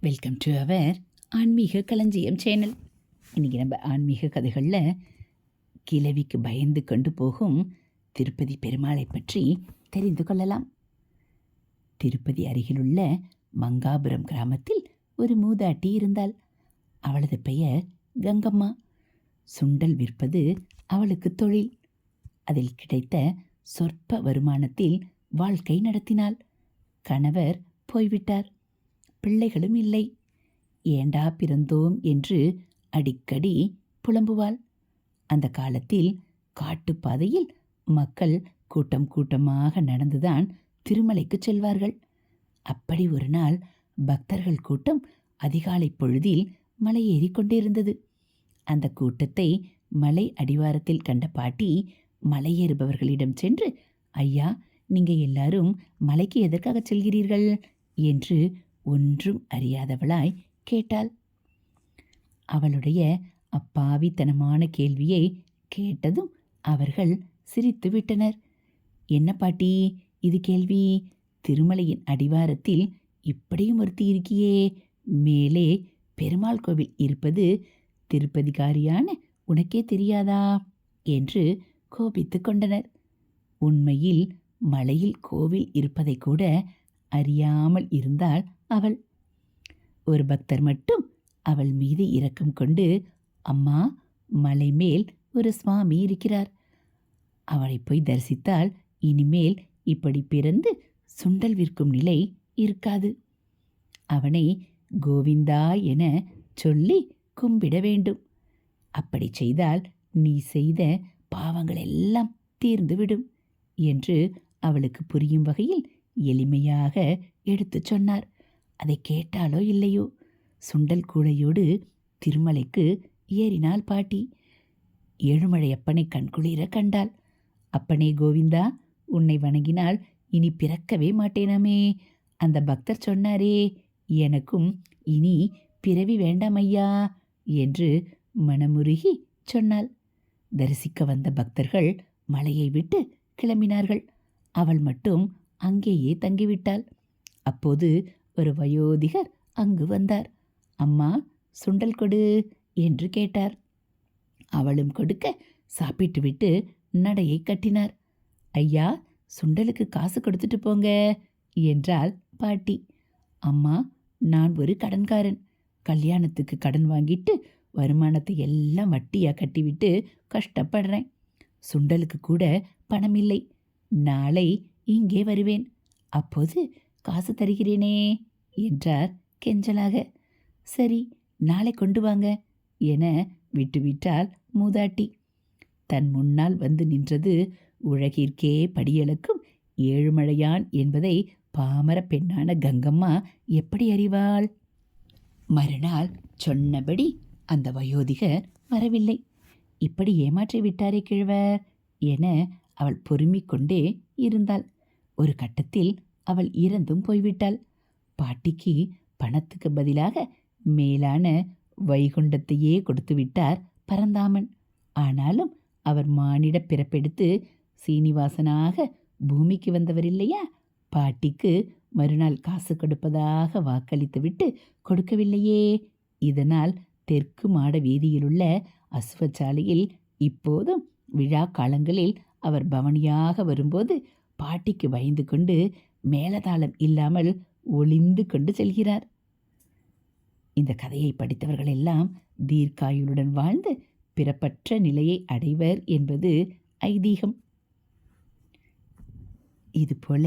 Welcome to our ஆன்மீக களஞ்சியம் channel இன்றைக்கி நம்ம ஆன்மீக கதைகளில் கிழவிக்கு பயந்து கொண்டு போகும் திருப்பதி பெருமாளை பற்றி தெரிந்து கொள்ளலாம். திருப்பதி அருகிலுள்ள மங்காபுரம் கிராமத்தில் ஒரு மூதாட்டி இருந்தாள். அவளது பெயர் கங்கம்மா. சுண்டல் விற்பது அவளுக்கு தொழில். அதில் கிடைத்த சொற்ப வருமானத்தில் வாழ்க்கை நடத்தினாள். கணவர் போய்விட்டார். பிள்ளைகளும் இல்லை. ஏண்டா பிறந்தோம் என்று அடிக்கடி புலம்புவாள். அந்த காலத்தில் காட்டுப்பாதையில் மக்கள் கூட்டம் கூட்டமாக நடந்துதான் திருமலைக்கு செல்வார்கள். அப்படி ஒரு நாள் பக்தர்கள் கூட்டம் அதிகாலை பொழுதில் மலையேறி கொண்டிருந்தது. அந்த கூட்டத்தை மலை அடிவாரத்தில் கண்ட பாட்டி மலையேறுபவர்களிடம் சென்று ஐயா நீங்கள் எல்லாரும் மலைக்கு எதற்காக செல்கிறீர்கள்? என்று ஒன்றும் அறியாதவளாய் கேட்டாள். அவளுடைய அப்பாவித்தனமான கேள்வியை கேட்டதும் அவர்கள் சிரித்து விட்டனர். என்ன பாட்டி இது கேள்வி? திருமலையின் அடிவாரத்தில் இப்படியும் ஒருத்தி இருக்கியே மேலே பெருமாள் கோவில் இருப்பது திருப்பதிகாரியான உனக்கே தெரியாதா என்று கோபித்து கொண்டனர். உண்மையில் மலையில் கோவில் இருப்பதை கூட அறியாமல் இருந்தாள் அவள். ஒரு பக்தர் மட்டும் அவள் மீது இரக்கம் கொண்டு அம்மா மலை மேல் ஒரு சுவாமி இருக்கிறார். அவளை போய் தரிசித்தால் இனிமேல் இப்படி பிறந்து சுண்டல் விற்கும் நிலை இருக்காது. அவனை கோவிந்தா என சொல்லி கும்பிட வேண்டும். அப்படி செய்தால் நீ செய்த பாவங்கள் எல்லாம் தீர்ந்துவிடும் என்று அவளுக்கு புரியும் வகையில் எளிமையாக எடுத்துச் சொன்னார். அதை கேட்டாலோ இல்லையோ? சுண்டல் கூடையோடு திருமலைக்கு ஏறினாள் பாட்டி. ஏழுமலையப்பனை கண்குளிர கண்டாள். அப்பனே கோவிந்தா உன்னை வணங்கினால் இனி பிறக்கவே மாட்டேனாமே. அந்த பக்தர் சொன்னாரே எனக்கும் இனி பிறவி வேண்டாம் ஐயா என்று மனமுருகி சொன்னாள். தரிசிக்க வந்த பக்தர்கள் மலையை விட்டு கிளம்பினார்கள். அவள் மட்டும் அங்கேயே தங்கிவிட்டாள். அப்போது ஒரு வயோதிகர் அங்கு வந்தார். அம்மா சுண்டல் கொடு என்று கேட்டார். அவளும் கொடுக்க சாப்பிட்டுவிட்டு நடையை கட்டினார். ஐயா சுண்டலுக்கு காசு கொடுத்துட்டு போங்க என்றாள் பாட்டி. அம்மா நான் ஒரு கடன்காரன். கல்யாணத்துக்கு கடன் வாங்கிட்டு வருமானத்தை எல்லாம் வட்டியாக கட்டிவிட்டு கஷ்டப்படுறேன். சுண்டலுக்கு கூட பணம் இல்லை நாளை இங்கே வருவேன். அப்போது காசு தருகிறேனே என்றார் கெஞ்சலாக. சரி நாளை கொண்டு வாங்க என விட்டுவிட்டாள் மூதாட்டி. தன் முன்னால் வந்து நின்றது உலகிற்கே படியளக்கும் ஏழுமழையான் என்பதை பாமர பெண்ணான கங்கம்மா எப்படி அறிவாள்? மறுநாள் சொன்னபடி அந்த வயோதிகர் வரவில்லை. இப்படி ஏமாற்றி விட்டாரே கிழவர் என அவள் பொறுமிக் கொண்டே இருந்தாள். ஒரு கட்டத்தில் அவள் இறந்தும் போய்விட்டாள். பாட்டிக்கு பணத்துக்கு பதிலாக மேலான வைகுண்டத்தையே கொடுத்து விட்டார் பரந்தாமன். ஆனாலும் அவர் மானிட பிறப்பெடுத்து சீனிவாசனாக பூமிக்கு வந்தவர் இல்லையா பாட்டிக்கு மறுநாள் காசு கொடுப்பதாக வாக்களித்துவிட்டு கொடுக்கவில்லையே. இதனால் தெற்கு மாட வீதியிலுள்ள அசுவச்சாலையில் இப்போதும் விழா காலங்களில் அவர் பவனியாக வரும்போது பாட்டிக்கு பயந்து கொண்டு மேலதாளம் இல்லாமல் ஒளிந்து கொண்டு செல்கிறார். இந்த கதையை படித்தவர்கள் எல்லாம் தீர்க்காயுளுடன் வாழ்ந்து பிறப்பற்ற நிலையை அடைவர் என்பது ஐதீகம். இதுபோல